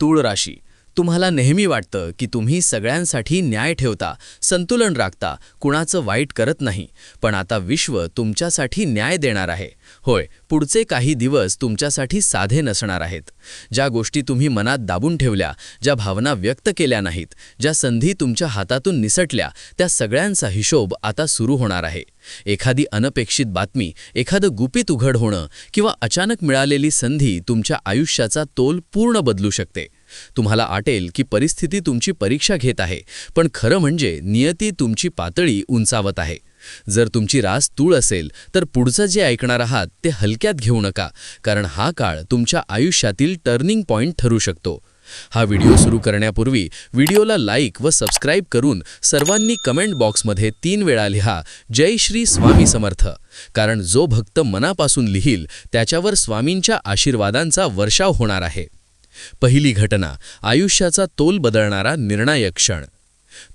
तूळ राशी. तुम्हाला नेहमी वाटतं की तुम्ही सगळ्यांसाठी न्याय ठेवता संतुलन राखता कुणाचं वाईट करत नाही पण आता विश्व तुमच्यासाठी न्याय देणार आहे. होय पुढचे काही दिवस तुमच्यासाठी साधे नसणार आहेत. ज्या गोष्टी तुम्ही मनात दाबून ठेवल्या ज्या भावना व्यक्त केल्या नाहीत ज्या संधी तुमच्या हातातून निसटल्या त्या सगळ्यांचा हिशोब आता सुरू होणार आहे. एखादी अनपेक्षित बातमी एखादं गुपित उघड होणं किंवा अचानक मिळालेली संधी तुमच्या आयुष्याचा तोल पूर्ण बदलू शकते. तुम्हाला आटेल की परिस्थिती तुमची परीक्षा घेत आहे पण खरं म्हणजे नियती तुमची पातळी उंचावत आहे. जर तुमची रास तूळ असेल तर पुढचं जे ऐकणार आहात ते हलक्यात घेऊ नका कारण हा काळ तुमच्या आयुष्यातील टर्निंग पॉइंट ठरू शकतो. हा व्हिडिओ सुरू करण्यापूर्वी व्हिडिओला लाईक व सबस्क्राईब करून सर्वांनी कमेंट बॉक्समध्ये तीन वेळा लिहा जय श्री स्वामी समर्थ. कारण जो भक्त मनापासून लिहील त्याच्यावर स्वामींच्या आशीर्वादांचा वर्षाव होणार आहे. पहिली घटना आयुष्याचा तोल बदलणारा निर्णायक क्षण.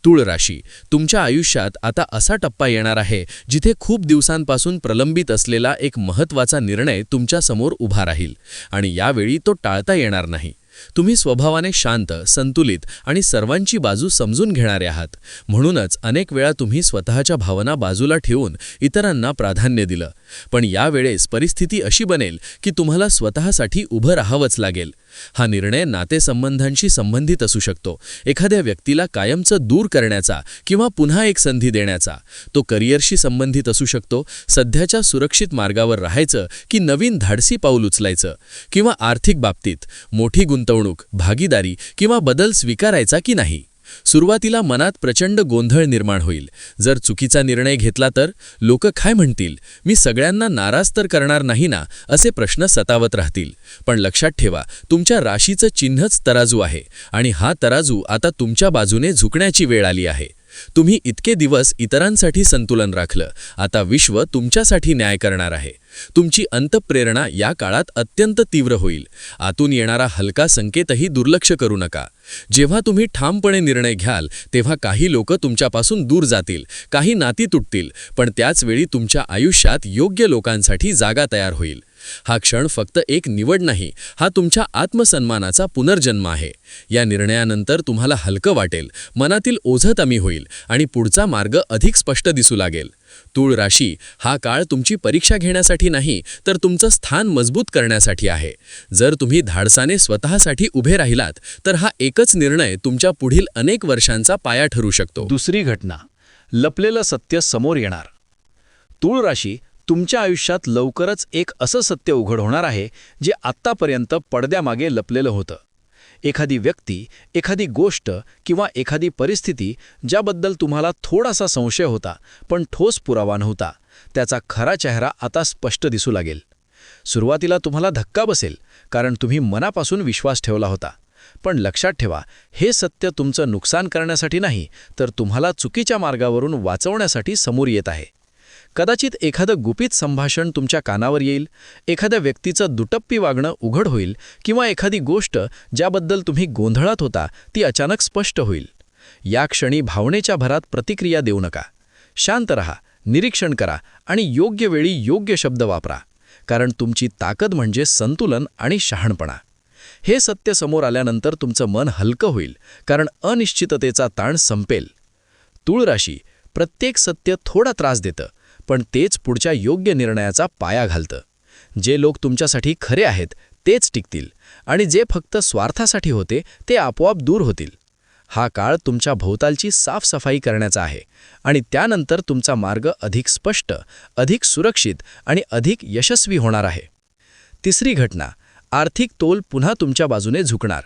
तूळ राशी तुमच्या आयुष्यात आता असा टप्पा येणार आहे जिथे खूप दिवसांपासून प्रलंबित असलेला एक महत्त्वाचा निर्णय तुमच्यासमोर उभा राहील आणि यावेळी तो टाळता येणार नाही. तुम्ही स्वभावाने शांत संतुलित आणि सर्वांची बाजू समजून घेणारे आहात. म्हणूनच अनेक वेळा तुम्ही स्वतःच्या भावना बाजूला ठेवून इतरांना प्राधान्य दिलं. पण यावेळेस परिस्थिती अशी बनेल की तुम्हाला स्वतःसाठी उभं राहावंच लागेल. हा निर्णय नातेसंबंधांशी संबंधित असू शकतो. एखाद्या व्यक्तीला कायमचं दूर करण्याचा किंवा पुन्हा एक संधी देण्याचा. तो करिअरशी संबंधित असू शकतो सध्याच्या सुरक्षित मार्गावर राहायचं की नवीन धाडसी पाऊल उचलायचं किंवा आर्थिक बाबतीत मोठी गुंतवणूक भागीदारी किंवा बदल स्वीकारायचा की नाही? सुरुवातीला मनात प्रचंड गोंधळ निर्माण होईल. जर चुकीचा निर्णय घेतला तर लोक काय म्हणतील? मी सगळ्यांना नाराज तर करणार नाही ना असे प्रश्न सतावत राहतील. पण लक्षात ठेवा तुमच्या राशीचं चिन्हच तराजू आहे. आणि हा तराजू आता तुमच्या बाजूने झुकण्याची वेळ आली आहे. तुम्ही इतके दिवस इतरांसाठी संतुलन राखलं आता विश्व तुमच्यासाठी न्याय करणार आहे. तुमची अंतप्रेरणा या काळात अत्यंत तीव्र होईल. आतून येणारा हलका संकेतही दुर्लक्ष करू नका. जेव्हा तुम्ही ठामपणे निर्णय घ्याल तेव्हा काही लोक तुमच्यापासून दूर जातील काही नाती तुटतील पण त्याचवेळी तुमच्या आयुष्यात योग्य लोकांसाठी जागा तयार होईल. हा क्षण फक्त एक निवड नाही हा तुमच्या आत्मसन्मानाचा पुनर्जन्म आहे. या निर्णयानंतर तुम्हाला हलकं वाटेल मनातील ओझं कमी होईल आणि पुढचा मार्ग अधिक स्पष्ट दिसू लागेल. तूळ राशी हा काळ तुमची परीक्षा घेण्यासाठी नाही तर तुमचं स्थान मजबूत करण्यासाठी आहे. जर तुम्ही धाडसाने स्वतःसाठी उभे राहिलात तर हा एकच निर्णय तुमच्या पुढील अनेक वर्षांचा पाया ठरू शकतो. दुसरी घटना लपलेलं सत्य समोर येणार. तूळ राशी तुमच्या आयुष्यात लवकरच एक असं सत्य उघड होणार आहे जे आत्तापर्यंत पडद्यामागे लपलेलं होतं. एखादी व्यक्ती एखादी गोष्ट किंवा एखादी परिस्थिती ज्याबद्दल तुम्हाला थोडासा संशय होता पण ठोस पुरावा नव्हता त्याचा खरा चेहरा आता स्पष्ट दिसू लागेल. सुरुवातीला तुम्हाला धक्का बसेल कारण तुम्ही मनापासून विश्वास ठेवला होता. पण लक्षात ठेवा हे सत्य तुमचं नुकसान करण्यासाठी नाही तर तुम्हाला चुकीच्या मार्गावरून वाचवण्यासाठी समोर येत आहे. कदाचित एखादं गुपित संभाषण तुमच्या कानावर येईल एखाद्या व्यक्तीचं दुटप्पी वागणं उघड होईल किंवा एखादी गोष्ट ज्याबद्दल तुम्ही गोंधळात होता ती अचानक स्पष्ट होईल. या क्षणी भावनेच्या भरात प्रतिक्रिया देऊ नका. शांत रहा निरीक्षण करा आणि योग्य वेळी योग्य शब्द वापरा कारण तुमची ताकद म्हणजे संतुलन आणि शहाणपणा. हे सत्य समोर आल्यानंतर तुमचं मन हलकं होईल कारण अनिश्चिततेचा ताण संपेल. तूळ राशी प्रत्येक सत्य थोडा त्रास देतं पण तेच पुढच्या योग्य निर्णयाचा पाया घालतं. जे लोक तुमच्यासाठी खरे आहेत तेच टिकतील आणि जे फक्त स्वार्थासाठी होते ते आपोआप दूर होतील. हा काळ तुमच्या भोवतालची साफसफाई करण्याचा आहे आणि त्यानंतर तुमचा मार्ग अधिक स्पष्ट अधिक सुरक्षित आणि अधिक यशस्वी होणार आहे. तिसरी घटना आर्थिक तोल पुन्हा तुमच्या बाजूने झुकणार.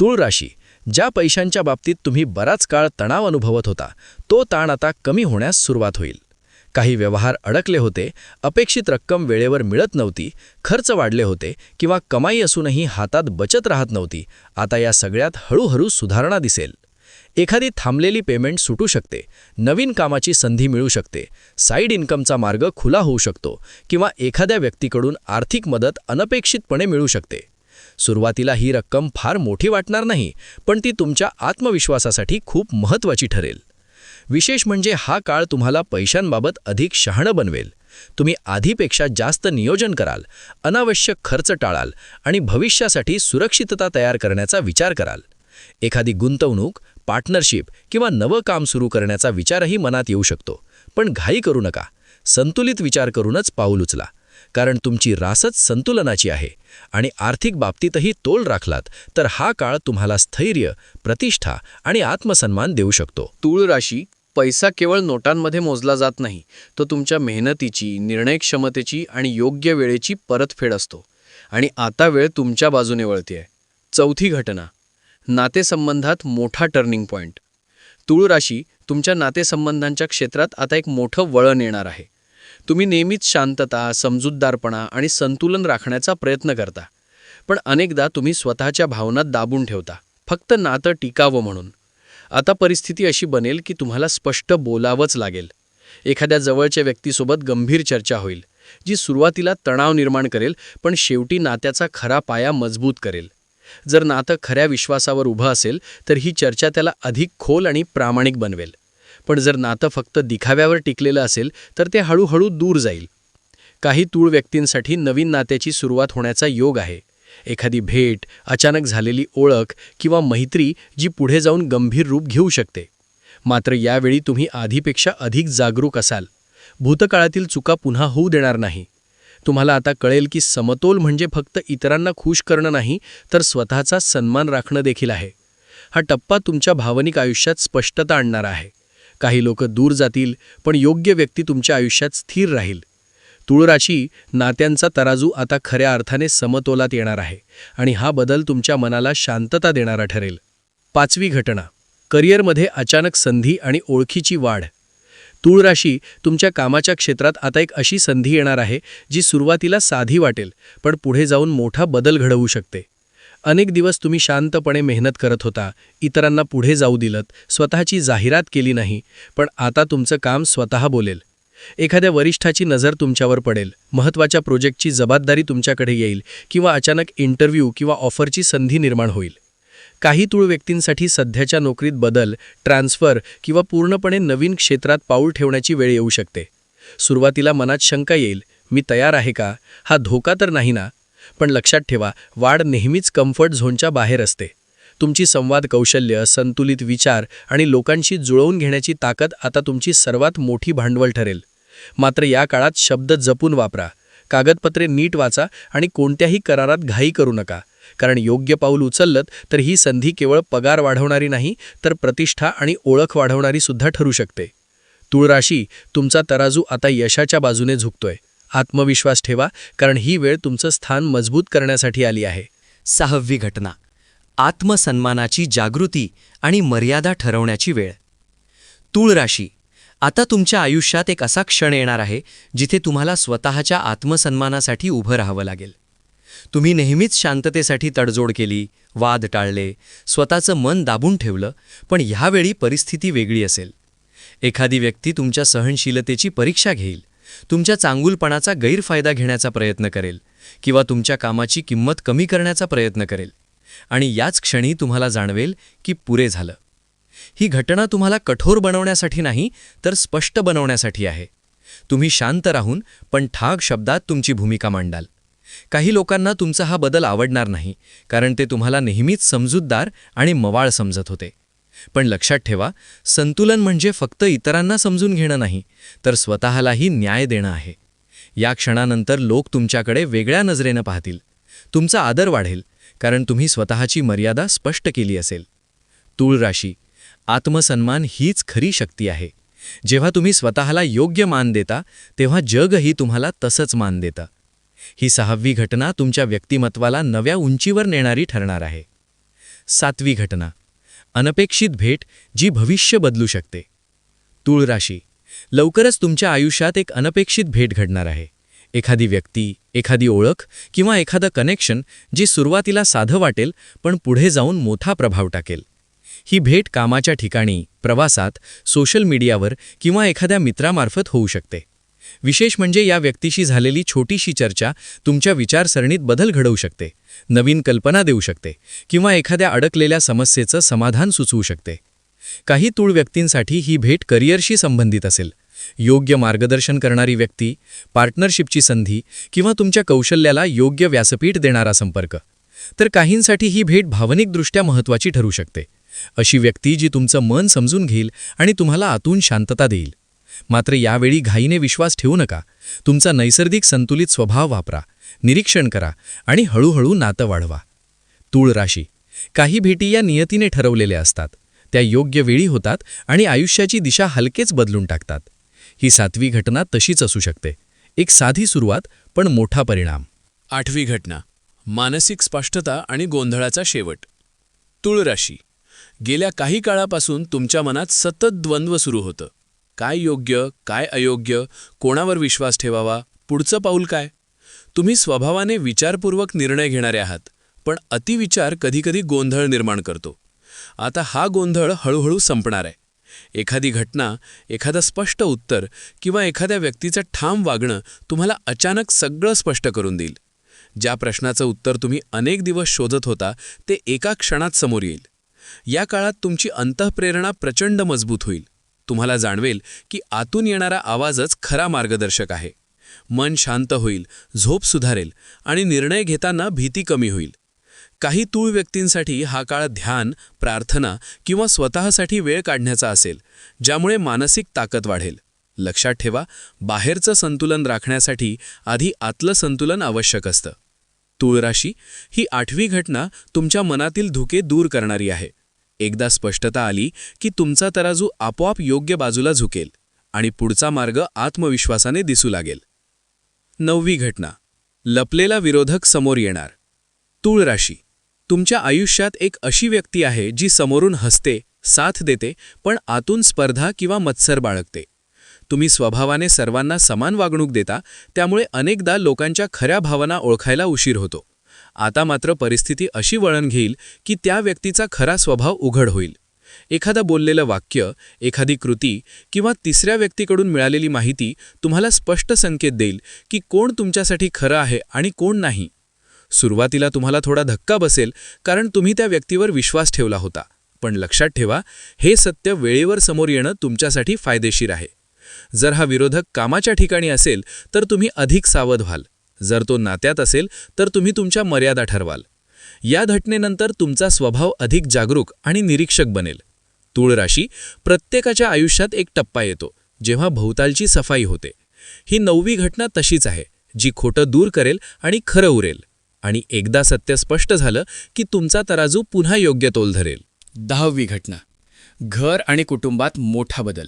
तूळ राशी ज्या पैशांच्या बाबतीत तुम्ही बराच काळ तणाव अनुभवत होता तो ताण आता कमी होण्यास सुरुवात होईल. काही व्यवहार अडकले होते अपेक्षित रक्कम वेळेवर मिळत नव्हती खर्च वाढले होते किंवा कमाई असूनही हातात बचत राहत नव्हती आता या सगळ्यात हळूहळू सुधारणा दिसेल. एखादी थांबलेली पेमेंट सुटू शकते नवीन कामाची संधी मिळू शकते साईड इन्कमचा मार्ग खुला होऊ शकतो किंवा एखाद्या व्यक्तीकडून आर्थिक मदत अनपेक्षितपणे मिळू शकते. सुरुवातीला ही रक्कम फार मोठी वाटणार नाही पण ती तुमच्या आत्मविश्वासासाठी खूप महत्त्वाची ठरेल. विशेष म्हणजे हा काळ तुम्हाला पैशांबाबत अधिक शहाणं बनवेल. तुम्ही आधीपेक्षा जास्त नियोजन कराल अनावश्यक खर्च टाळाल आणि भविष्यासाठी सुरक्षितता तयार करण्याचा विचार कराल. एखादी गुंतवणूक पार्टनरशिप किंवा नवं काम सुरू करण्याचा विचारही मनात येऊ शकतो. पण घाई करू नका. संतुलित विचार करूनच पाऊल उचला. कारण तुमची रासच संतुलनाची आहे आणि आर्थिक बाबतीतही तोल राखलात तर हा काळ तुम्हाला स्थैर्य प्रतिष्ठा आणि आत्मसन्मान देऊ शकतो. तूळ राशी पैसा केवळ नोटांमध्ये मोजला जात नाही तो तुमच्या मेहनतीची निर्णय क्षमतेची आणि योग्य वेळेची परतफेड असतो. आणि आता वेळ तुमच्या बाजूने वळतीये. चौथी घटना नातेसंबंधात मोठा टर्निंग पॉइंट. तूळ राशी तुमच्या नातेसंबंधांच्या क्षेत्रात आता एक मोठं वळण येणार आहे. तुम्ही नेहमीच शांतता समजूतदारपणा आणि संतुलन राखण्याचा प्रयत्न करता. पण अनेकदा तुम्ही स्वतःच्या भावना दाबून ठेवता फक्त नातं टिकावं म्हणून. आता परिस्थिती अशी बनेल की तुम्हाला स्पष्ट बोलावंच लागेल. एखाद्या जवळच्या व्यक्तीसोबत गंभीर चर्चा होईल जी सुरुवातीला तणाव निर्माण करेल पण शेवटी नात्याचा खरा पाया मजबूत करेल. जर नातं खऱ्या विश्वासावर उभं असेल तर ही चर्चा त्याला अधिक खोल आणि प्रामाणिक बनवेल. पण जर नातं फक्त दिखाव्यावर टिकलेलं असेल तर ते हळूहळू दूर जाईल. काही तूळ व्यक्तींसाठी नवीन नात्याची सुरुवात होण्याचा योग आहे. एखादी भेट अचानक झालेली ओळख किंवा मैत्री जी पुढे जाऊन गंभीर रूप घेऊ शकते. मात्र यावेळी तुम्ही आधीपेक्षा अधिक जागरूक असाल. भूतकाळातील चुका पुन्हा होऊ देणार नाही. तुम्हाला आता कळेल की समतोल म्हणजे फक्त इतरांना खुश करणं नाही तर स्वतःचा सन्मान राखणं देखील आहे. हा टप्पा तुमच्या भावनिक आयुष्यात स्पष्टता आणणारा आहे. काही लोक दूर जातील पण योग्य व्यक्ती तुमच्या आयुष्यात स्थिर राहील. तुळराशी नात्यांचा तराजू आता खऱ्या अर्थाने समतोलात येणार आहे आणि हा बदल तुमच्या मनाला शांतता देणारा ठरेल. पाचवी घटना. करिअरमध्ये अचानक संधी आणि ओळखीची वाढ. तूळ राशी तुमच्या कामाच्या क्षेत्रात आता एक अशी संधी येणार आहे जी सुरुवातीला साधी वाटेल पण पुढे जाऊन मोठा बदल घडवू शकते. अनेक दिवस तुम्ही शांतपणे मेहनत करत होता इतरांना पुढे जाऊ दिलत स्वतःची जाहिरात केली नाही पण आता तुमचं काम स्वतः बोलेल. एखाद्या वरिष्ठाची नजर तुमच्यावर पडेल महत्त्वाच्या प्रोजेक्टची जबाबदारी तुमच्याकडे येईल किंवा अचानक इंटरव्ह्यू किंवा ऑफरची संधी निर्माण होईल. काही तुळ व्यक्तींसाठी सध्याच्या नोकरीत बदल ट्रान्सफर किंवा पूर्णपणे नवीन क्षेत्रात पाऊल ठेवण्याची वेळ येऊ शकते. सुरुवातीला मनात शंका येईल मी तयार आहे का? हा धोका तर नाही ना? पण लक्षात ठेवा वाढ नेहमीच कम्फर्ट झोनच्या बाहेर असते. तुमची संवाद कौशल्य संतुलित विचार आणि लोकांशी जुळवून घेण्याची ताकद आता तुमची सर्वात मोठी भांडवल ठरेल. मात्र या काळात शब्द जपून वापरा. कागदपत्रे नीट वाचा आणि कोणत्याही करारात घाई करू नका. कारण योग्य पाऊल उचललं तर ही संधी केवळ पगार वाढवणारी नाही तर प्रतिष्ठा आणि ओळख वाढवणारी सुद्धा ठरू शकते. तुळराशी तुमचा तराजू आता यशाच्या बाजूने झुकतोय. आत्मविश्वास ठेवा कारण ही वेळ तुमचं स्थान मजबूत करण्यासाठी आली आहे. सहावी घटना. आत्मसन्मानाची जागृती आणि मर्यादा ठरवण्याची वेळ. तूळ राशी. आता तुमच्या आयुष्यात एक असा क्षण येणार आहे जिथे तुम्हाला स्वतःच्या आत्मसन्मानासाठी उभं राहावं लागेल. तुम्ही नेहमीच शांततेसाठी तडजोड केली वाद टाळले स्वतःचं मन दाबून ठेवलं पण ह्यावेळी परिस्थिती वेगळी असेल. एखादी व्यक्ती तुमच्या सहनशीलतेची परीक्षा घेईल. तुमच्या चांगुलपणाचा गैरफायदा घेण्याचा प्रयत्न करेल किंवा तुमच्या कामाची किंमत कमी करण्याचा प्रयत्न करेल. आणि याच क्षणी तुम्हाला जाणवेल की पुरे झालं. ही घटना तुम्हाला कठोर बनवण्यासाठी नाही तर स्पष्ट बनवण्यासाठी आहे. तुम्ही शांत राहून पण ठाक शब्दात तुमची भूमिका मांडाल. काही लोकांना तुमचा हा बदल आवडणार नाही कारण ते तुम्हाला नेहमीच समजूतदार आणि मवाळ समजत होते. पण लक्षात ठेवा संतुलन म्हणजे फक्त इतरांना समजून घेणं नाही तर स्वतःलाही न्याय देणं आहे. या क्षणानंतर लोक तुमच्याकडे वेगळ्या नजरेनं पाहतील. तुमचा आदर वाढेल कारण तुम्ही स्वतःची मर्यादा स्पष्ट केली असेल. तूळ राशी आत्मसन्मान हीच खरी शक्ती आहे. जेव्हा तुम्ही स्वतःला योग्य मान देता तेव्हा जगही तुम्हाला तसंच मान देतं. ही सहावी घटना तुमच्या व्यक्तिमत्वाला नव्या उंचीवर नेणारी ठरणार आहे. सातवी घटना अनपेक्षित भेट जी भविष्य बदलू शकते. तूळ राशी लवकरच तुमच्या आयुष्यात एक अनपेक्षित भेट घडणार आहे. एखादी व्यक्ती एखादी ओळख किंवा एखादं कनेक्शन जी सुरुवातीला साधं वाटेल पण पुढे जाऊन मोठा प्रभाव टाकेल. ही भेट कामाच्या ठिकाणी प्रवासात सोशल मीडियावर किंवा एखाद्या मित्रामार्फत होऊ शकते. विशेष म्हणजे या व्यक्तीशी झालेली छोटीशी चर्चा तुमच्या विचारसरणीत बदल घडवू शकते नवीन कल्पना देऊ शकते किंवा एखाद्या अडकलेल्या समस्येचं समाधान सुचवू शकते. काही तूळ व्यक्तींसाठी ही भेट करिअरशी संबंधित असेल. योग्य मार्गदर्शन करणारी व्यक्ती पार्टनरशिपची संधी किंवा तुमच्या कौशल्याला योग्य व्यासपीठ देणारा संपर्क. तर काहींसाठी ही भेट भावनिकदृष्ट्या महत्त्वाची ठरू शकते. अशी व्यक्ती जी तुमचं मन समजून घेईल आणि तुम्हाला आतून शांतता देईल. मात्र यावेळी घाईने विश्वास ठेवू नका. तुमचा नैसर्गिक संतुलित स्वभाव वापरा निरीक्षण करा आणि हळूहळू नातं वाढवा. तूळ राशी. काही भेटी या नियतीने ठरवलेल्या असतात. त्या योग्य वेळी होतात आणि आयुष्याची दिशा हलकेच बदलून टाकतात. ही सातवी घटना तशीच असू शकते. एक साधी सुरुवात पण मोठा परिणाम. आठवी घटना. मानसिक स्पष्टता आणि गोंधळाचा शेवट. तुळ राशी. गेल्या काही काळापासून तुमच्या मनात सतत द्वंद्व सुरू होतं. काय योग्य काय अयोग्य कोणावर विश्वास ठेवावा पुढचं पाऊल काय? तुम्ही स्वभावाने विचारपूर्वक निर्णय घेणारे आहात पण अतिविचार कधीकधी गोंधळ निर्माण करतो. आता हा गोंधळ हळूहळू संपणार आहे. एखादी घटना एखादं स्पष्ट उत्तर किंवा एखाद्या व्यक्तीचं ठाम वागणं तुम्हाला अचानक सगळं स्पष्ट करून देईल. ज्या प्रश्नाचं उत्तर तुम्ही अनेक दिवस शोधत होता ते एका क्षणात समोर येईल. या काळात तुमची अंतःप्रेरणा प्रचंड मजबूत होईल. तुम्हाला जाणवेल की आतून येणारा आवाजच खरा मार्गदर्शक आहे. मन शांत होईल झोप सुधारेल आणि निर्णय घेताना भीती कमी होईल. काही तूळ व्यक्तींसाठी हा काळ ध्यान प्रार्थना किंवा स्वतःसाठी वेळ काढण्याचा असेल ज्यामुळे मानसिक ताकद वाढेल. लक्षात ठेवा बाहेरचं संतुलन राखण्यासाठी आधी आतलं संतुलन आवश्यक असतं. तूळ राशी ही आठवी घटना तुमच्या मनातील धुके दूर करणारी आहे. एकदा स्पष्टता आली की तुमचा तराजू आपोआप योग्य बाजूला झुकेल आणि पुढचा मार्ग आत्मविश्वासाने दिसू लागेल. नववी घटना. लपलेला विरोधक समोर येणार. तूळ राशी. तुमच्या आयुष्यात एक अशी व्यक्ती आहे जी समोरून हसते साथ देते पण आतून स्पर्धा किंवा मत्सर बाळगते. तुम्ही स्वभावाने सर्वांना समान वागणूक देता त्यामुळे अनेकदा लोकांच्या खऱ्या भावना ओळखायला उशीर होतो. आता मात्र परिस्थिती अशी वळण घेईल की त्या व्यक्तीचा खरा स्वभाव उघड होईल. एखादं बोललेलं वाक्य एखादी कृती किंवा तिसऱ्या व्यक्तीकडून मिळालेली माहिती तुम्हाला स्पष्ट संकेत देईल की कोण तुमच्यासाठी खरं आहे आणि कोण नाही. सुरुवातीला तुम्हाला थोडा धक्का बसेल कारण तुम्ही त्या व्यक्तीवर विश्वास ठेवला होता. पण लक्षात ठेवा हे सत्य वेळेवर समोर येणं तुमच्यासाठी फायदेशीर आहे. जर हा विरोधक कामाच्या ठिकाणी असेल तर तुम्ही अधिक सावध व्हाल. जर तो नात्यात असेल तर तुम्ही तुमच्या मर्यादा ठरवाल. या घटनेनंतर तुमचा स्वभाव अधिक जागरूक आणि निरीक्षक बनेल. तूळ राशी प्रत्येकाच्या आयुष्यात एक टप्पा येतो जेव्हा भोवतालची सफाई होते. ही नववी घटना तशीच आहे जी खोटं दूर करेल आणि खरं उरेल. आणि एकदा सत्य स्पष्ट झालं की तुमचा तराजू पुन्हा योग्य तोल धरेल. दहावी घटना. घर आणि कुटुंबात मोठा बदल.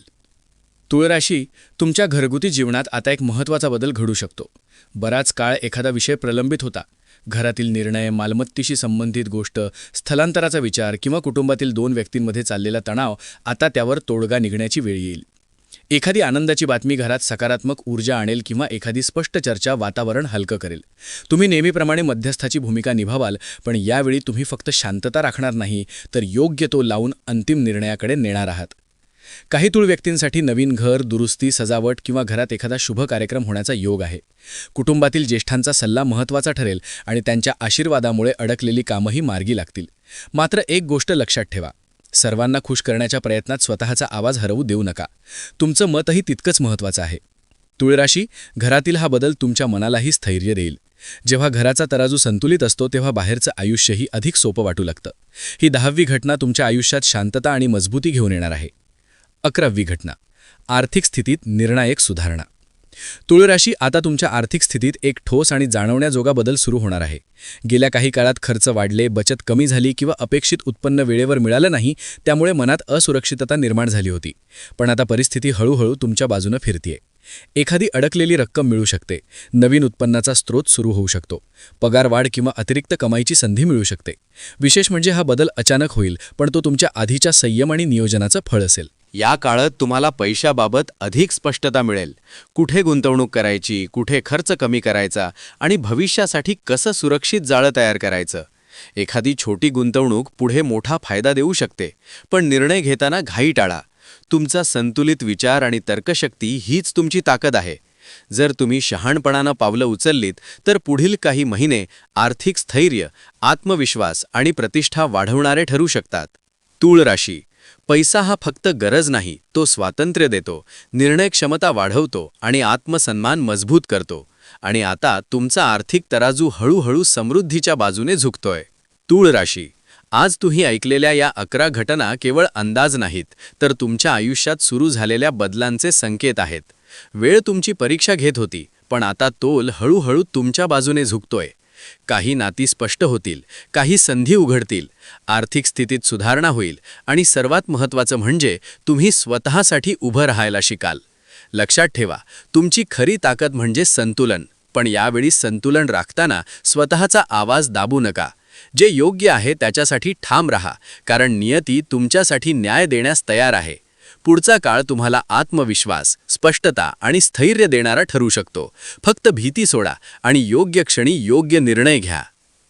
तुळराशी तुमच्या घरगुती जीवनात आता एक महत्त्वाचा बदल घडू शकतो. बराच काळ एखादा विषय प्रलंबित होता. घरातील निर्णय मालमत्तेशी संबंधित गोष्ट स्थलांतराचा विचार किंवा कुटुंबातील दोन व्यक्तींमध्ये चाललेला तणाव आता त्यावर तोडगा निघण्याची वेळ येईल. एखादी आनंदाची बातमी घरात सकारात्मक ऊर्जा आणेल किंवा एखादी स्पष्ट चर्चा वातावरण हलकं करेल. तुम्ही नेहमीप्रमाणे मध्यस्थाची भूमिका निभावाल पण यावेळी तुम्ही फक्त शांतता राखणार नाही तर योग्य तो लावून अंतिम निर्णयाकडे नेणार आहात. काही तुळ व्यक्तींसाठी नवीन घर दुरुस्ती सजावट किंवा घरात एखादा शुभ कार्यक्रम होण्याचा योग आहे. कुटुंबातील ज्येष्ठांचा सल्ला महत्त्वाचा ठरेल आणि त्यांच्या आशीर्वादामुळे अडकलेली कामंही मार्गी लागतील. मात्र एक गोष्ट लक्षात ठेवा. सर्वांना खुश करण्याच्या प्रयत्नात स्वतःचा आवाज हरवू देऊ नका. तुमचं मतही तितकंच महत्त्वाचं आहे. तुळराशी घरातील हा बदल तुमच्या मनालाही स्थैर्य देईल. जेव्हा घराचा तराजू संतुलित असतो तेव्हा बाहेरचं आयुष्यही अधिक सोपं वाटू लागतं. ही दहावी घटना तुमच्या आयुष्यात शांतता आणि मजबूती घेऊन येणार आहे. अकरावी घटना. आर्थिक स्थितीत निर्णायक सुधारणा. तुळराशी आता तुमच्या आर्थिक स्थितीत एक ठोस आणि जाणवण्याजोगा बदल सुरू होणार आहे. गेल्या काही काळात खर्च वाढले बचत कमी झाली किंवा अपेक्षित उत्पन्न वेळेवर मिळालं नाही त्यामुळे मनात असुरक्षितता निर्माण झाली होती. पण आता परिस्थिती हळूहळू तुमच्या बाजूनं फिरतीये. एखादी अडकलेली रक्कम मिळू शकते. नवीन उत्पन्नाचा स्रोत सुरू होऊ शकतो. पगार वाढ किंवा अतिरिक्त कमाईची संधी मिळू शकते. विशेष म्हणजे हा बदल अचानक होईल पण तो तुमच्या आधीच्या संयम आणि नियोजनाचं फळ असेल. या काळात तुम्हाला पैशाबाबत अधिक स्पष्टता मिळेल. कुठे गुंतवणूक करायची कुठे खर्च कमी करायचा आणि भविष्यासाठी कसं सुरक्षित जाळं तयार करायचं? एखादी छोटी गुंतवणूक पुढे मोठा फायदा देऊ शकते पण निर्णय घेताना घाई टाळा. तुमचा संतुलित विचार आणि तर्कशक्ती हीच तुमची ताकद आहे. जर तुम्ही शहाणपणानं पावलं उचललीत तर पुढील काही महिने आर्थिक स्थैर्य आत्मविश्वास आणि प्रतिष्ठा वाढवणारे ठरू शकतात. तूळ राशी पैसा हा फक्त गरज नाही तो स्वातंत्र्य देतो निर्णय क्षमता वाढवतो आणि आत्मसन्मान मजबूत करतो. आणि आता तुमचा आर्थिक तराजू हळूहळू समृद्धीच्या बाजूने झुकतोय. तूळ राशी. आज तुम्ही ऐकलेल्या या अकरा घटना केवळ अंदाज नाहीत तर तुमच्या आयुष्यात सुरू झालेल्या बदलांचे संकेत आहेत. वेळ तुमची परीक्षा घेत होती पण आता तोल हळूहळू तुमच्या बाजूने झुकतोय. काही नाती स्पष्ट होतील काही संधी उघडतील आर्थिक स्थितीत सुधारणा होईल आणि सर्वात महत्त्वाचं म्हणजे तुम्ही स्वतःसाठी उभं राहायला शिकाल. लक्षात ठेवा तुमची खरी ताकद म्हणजे संतुलन पण यावेळी संतुलन राखताना स्वतःचा आवाज दाबू नका. जे योग्य आहे त्याच्यासाठी ठाम रहा कारण नियती तुमच्यासाठी न्याय देण्यास तयार आहे. पुढचा काळ तुम्हाला आत्मविश्वास स्पष्टता आणि स्थैर्य देणारा ठरू शकतो. फक्त भीती सोडा आणि योग्य क्षणी योग्य निर्णय घ्या.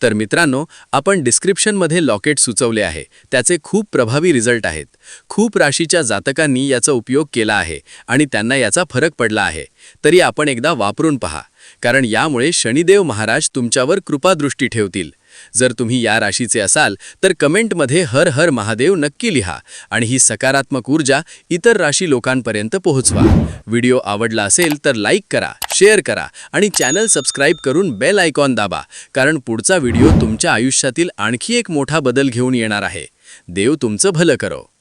तर मित्रांनो आपण डिस्क्रिप्शनमध्ये लॉकेट सुचवले आहे. त्याचे खूप प्रभावी रिझल्ट आहेत. खूप राशीच्या जातकांनी याचा उपयोग केला आहे आणि त्यांना याचा फरक पडला आहे. तरी आपण एकदा वापरून पहा. कारण यामुळे शनिदेव महाराज तुमच्यावर कृपादृष्टी ठेवतील. जर तुम्ही या राशीचे असाल तर कमेंटमध्ये हर हर महादेव नक्की लिहा आणि ही सकारात्मक ऊर्जा इतर राशी लोकांपर्यंत पोहोचवा. व्हिडिओ आवडला असेल तर लाईक करा शेअर करा आणि चॅनल सबस्क्राईब करून बेल आयकॉन दाबा कारण पुढचा व्हिडिओ तुमच्या आयुष्यातील आणखी एक मोठा बदल घेऊन येणार आहे. देव तुमचं भलं करो.